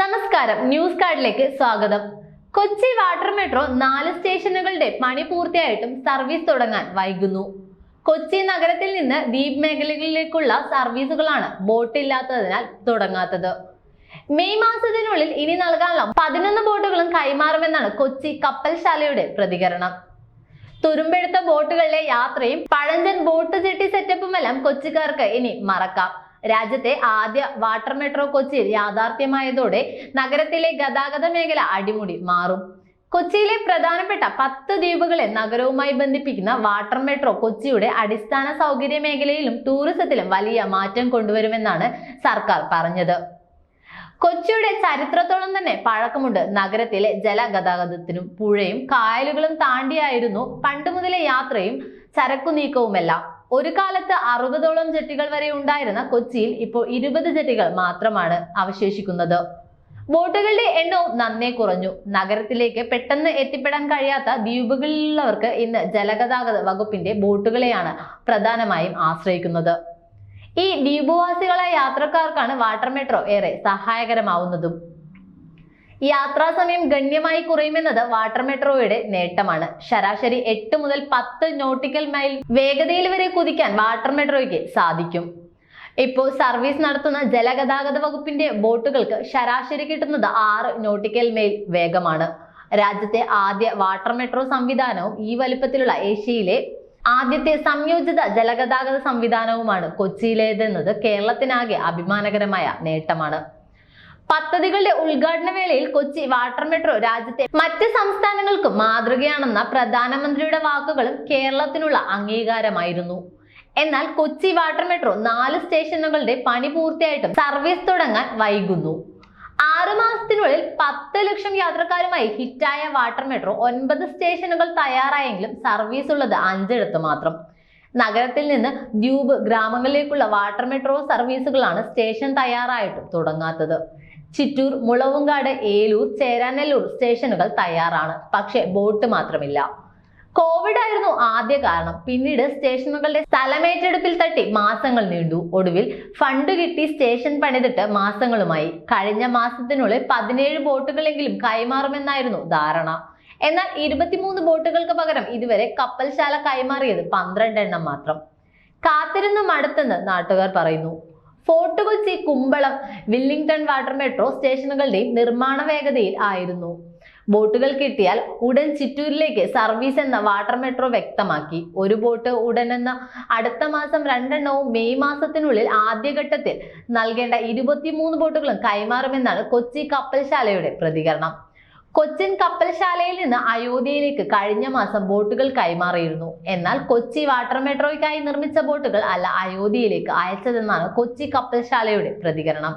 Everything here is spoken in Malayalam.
നമസ്കാരം. ന്യൂസ് കാർഡിലേക്ക് സ്വാഗതം. കൊച്ചി വാട്ടർ മെട്രോ നാല് സ്റ്റേഷനുകളുടെ പണി പൂർത്തിയായിട്ടും സർവീസ് തുടങ്ങാൻ വൈകുന്നു. കൊച്ചി നഗരത്തിൽ നിന്ന് ദ്വീപ് മേഖലകളിലേക്കുള്ള സർവീസുകളാണ് ബോട്ട് ഇല്ലാത്തതിനാൽ തുടങ്ങാത്തത്. മെയ് മാസത്തിനുള്ളിൽ ഇനി നൽകാനുള്ള പതിനൊന്ന് ബോട്ടുകളും കൈമാറുമെന്നാണ് കൊച്ചി കപ്പൽശാലയുടെ പ്രതികരണം. തുരുമ്പെടുത്ത ബോട്ടുകളിലെ യാത്രയും പഴഞ്ചൻ ബോട്ട് ജെട്ടി സെറ്റപ്പുമെല്ലാം കൊച്ചിക്കാർക്ക് ഇനി മറക്കാം. രാജ്യത്തെ ആദ്യ വാട്ടർ മെട്രോ കൊച്ചി യാഥാർത്ഥ്യമായതോടെ നഗരത്തിലെ ഗതാഗത മേഖല അടിമുടി മാറും. കൊച്ചിയിലെ പ്രധാനപ്പെട്ട പത്ത് ദ്വീപുകളെ നഗരവുമായി ബന്ധിപ്പിക്കുന്ന വാട്ടർ മെട്രോ കൊച്ചിയുടെ അടിസ്ഥാന സൗകര്യ മേഖലയിലും ടൂറിസത്തിലും വലിയ മാറ്റം കൊണ്ടുവരുമെന്നാണ് സർക്കാർ പറഞ്ഞത്. കൊച്ചിയുടെ ചരിത്രത്തോളം തന്നെ പഴക്കമുണ്ട് നഗരത്തിലെ ജലഗതാഗതത്തിനും പുഴയും കായലുകളും താണ്ടിയായിരുന്നു പണ്ട് മുതലേ യാത്രയും ചരക്കു നീക്കവുമെല്ലാം. ഒരു കാലത്ത് അറുപതോളം ജെട്ടികൾ വരെ ഉണ്ടായിരുന്ന കൊച്ചിയിൽ ഇപ്പോൾ ഇരുപത് ജെട്ടികൾ മാത്രമാണ് അവശേഷിക്കുന്നത്. ബോട്ടുകളുടെ എണ്ണവും നന്നേ കുറഞ്ഞു. നഗരത്തിലേക്ക് പെട്ടെന്ന് എത്തിപ്പെടാൻ കഴിയാത്ത ദ്വീപുകളിലുള്ളവർക്ക് ഇന്ന് ജലഗതാഗത വകുപ്പിന്റെ ബോട്ടുകളെയാണ് പ്രധാനമായും ആശ്രയിക്കുന്നത്. ഈ ദ്വീപുവാസികളായ യാത്രക്കാർക്കാണ് വാട്ടർ മെട്രോ ഏറെ സഹായകരമാവുന്നതും. യാത്രാ സമയം ഗണ്യമായി കുറയുമെന്നത് വാട്ടർ മെട്രോയുടെ നേട്ടമാണ്. ശരാശരി എട്ട് മുതൽ പത്ത് നോട്ടിക്കൽ മൈൽ വേഗതയിൽ വരെ കുതിക്കാൻ വാട്ടർ മെട്രോയ്ക്ക് സാധിക്കും. ഇപ്പോൾ സർവീസ് നടത്തുന്ന ജലഗതാഗത വകുപ്പിന്റെ ബോട്ടുകൾക്ക് ശരാശരി കിട്ടുന്നത് ആറ് നോട്ടിക്കൽ മൈൽ വേഗമാണ്. രാജ്യത്തെ ആദ്യ വാട്ടർ മെട്രോ സംവിധാനവും ഈ വലിപ്പത്തിലുള്ള ഏഷ്യയിലെ ആദ്യത്തെ സംയോജിത ജലഗതാഗത സംവിധാനവുമാണ് കൊച്ചിയിലേതെന്നത് കേരളത്തിനാകെ അഭിമാനകരമായ നേട്ടമാണ്. പദ്ധതികളുടെ ഉദ്ഘാടന വേളയിൽ കൊച്ചി വാട്ടർ മെട്രോ രാജ്യത്തെ മറ്റ് സംസ്ഥാനങ്ങൾക്കും മാതൃകയാണെന്ന പ്രധാനമന്ത്രിയുടെ വാക്കുകളും കേരളത്തിനുള്ള അംഗീകാരമായിരുന്നു. എന്നാൽ കൊച്ചി വാട്ടർ മെട്രോ നാല് സ്റ്റേഷനുകളുടെ പണി പൂർത്തിയായിട്ടും സർവീസ് തുടങ്ങാൻ വൈകുന്നു. ആറു മാസത്തിനുള്ളിൽ പത്ത് ലക്ഷം യാത്രക്കാരുമായി ഹിറ്റായ വാട്ടർ മെട്രോ ഒൻപത് സ്റ്റേഷനുകൾ തയ്യാറായെങ്കിലും സർവീസ് ഉള്ളത് അഞ്ചിടത്ത് മാത്രം. നഗരത്തിൽ നിന്ന് ദ്വീപ് ഗ്രാമങ്ങളിലേക്കുള്ള വാട്ടർ മെട്രോ സർവീസുകളാണ് സ്റ്റേഷൻ തയ്യാറായിട്ടും തുടങ്ങാത്തത്. ചിറ്റൂർ മുളവുംകാട് ഏലൂർ ചേരാനെല്ലൂർ സ്റ്റേഷനുകൾ തയ്യാറാണ്. പക്ഷേ ബോട്ട് മാത്രമില്ല. കോവിഡ് ആയിരുന്നു ആദ്യ കാരണം. പിന്നീട് സ്റ്റേഷനുകളുടെ സ്ഥലമേറ്റെടുപ്പിൽ തട്ടി മാസങ്ങൾ നീണ്ടു. ഒടുവിൽ ഫണ്ട് കിട്ടി സ്റ്റേഷൻ പണിതിട്ട് മാസങ്ങളുമായി. കഴിഞ്ഞ മാസത്തിനുള്ളിൽ പതിനേഴ് ബോട്ടുകളെങ്കിലും കൈമാറുമെന്നായിരുന്നു ധാരണ. എന്നാൽ ഇരുപത്തിമൂന്ന് ബോട്ടുകൾക്ക് പകരം ഇതുവരെ കപ്പൽശാല കൈമാറിയത് പന്ത്രണ്ടെണ്ണം മാത്രം. കാത്തിരുന്ന് മടുത്തെന്ന് നാട്ടുകാർ പറയുന്നു. Fort Kochi Kumbalam Willingdon water metro സ്റ്റേഷനുകളുടെയും നിർമ്മാണ വേഗതയിൽ ആയിരുന്നു. ബോട്ടുകൾ കിട്ടിയാൽ ഉടൻ ചിറ്റൂരിലേക്ക് സർവീസ് എന്ന വാട്ടർ മെട്രോ വ്യക്തമാക്കി. ഒരു ബോട്ട് ഉടൻ എന്ന അടുത്ത മാസം രണ്ടെണ്ണവും മെയ് മാസത്തിനുള്ളിൽ ആദ്യഘട്ടത്തിൽ നൽകേണ്ട ഇരുപത്തിമൂന്ന് ബോട്ടുകളും കൈമാറുമെന്നാണ് കൊച്ചി കപ്പൽശാലയുടെ പ്രതികരണം. കൊച്ചിൻ കപ്പൽശാലയിൽ നിന്ന് അയോധ്യയിലേക്ക് കഴിഞ്ഞ മാസം ബോട്ടുകൾ കൈമാറിയിരുന്നു. എന്നാൽ കൊച്ചി വാട്ടർ മെട്രോയ്ക്കായി നിർമ്മിച്ച ബോട്ടുകൾ അല്ല അയോധ്യയിലേക്ക് അയച്ചതെന്നാണ് കൊച്ചി കപ്പൽശാലയുടെ പ്രതികരണം.